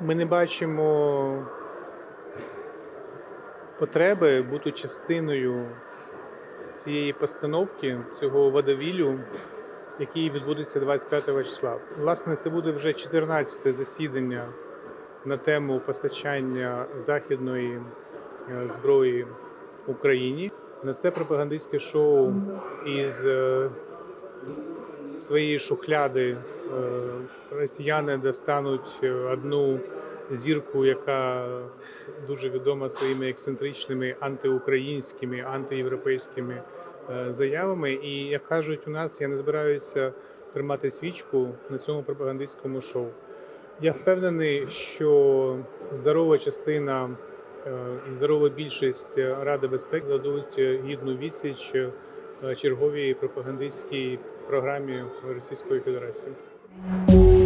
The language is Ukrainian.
Ми не бачимо потреби бути частиною цієї постановки, цього водовілю, який відбудеться 25 числа. Власне, це буде вже 14 засідання на тему постачання західної е, зброї Україні. На це пропагандистське шоу із е, своєї шухляди росіяни достануть е, одну зірку, яка дуже відома своїми ексцентричними антиукраїнськими, антиєвропейськими е, заявами. І як кажуть у нас, я не збираюся тримати свічку на цьому пропагандистському шоу. Я впевнений, що здорова частина е, і здорова більшість Ради безпеки дадуть е, гідну відсіч е, черговій пропагандистській програмі Російської Федерації. Thank you.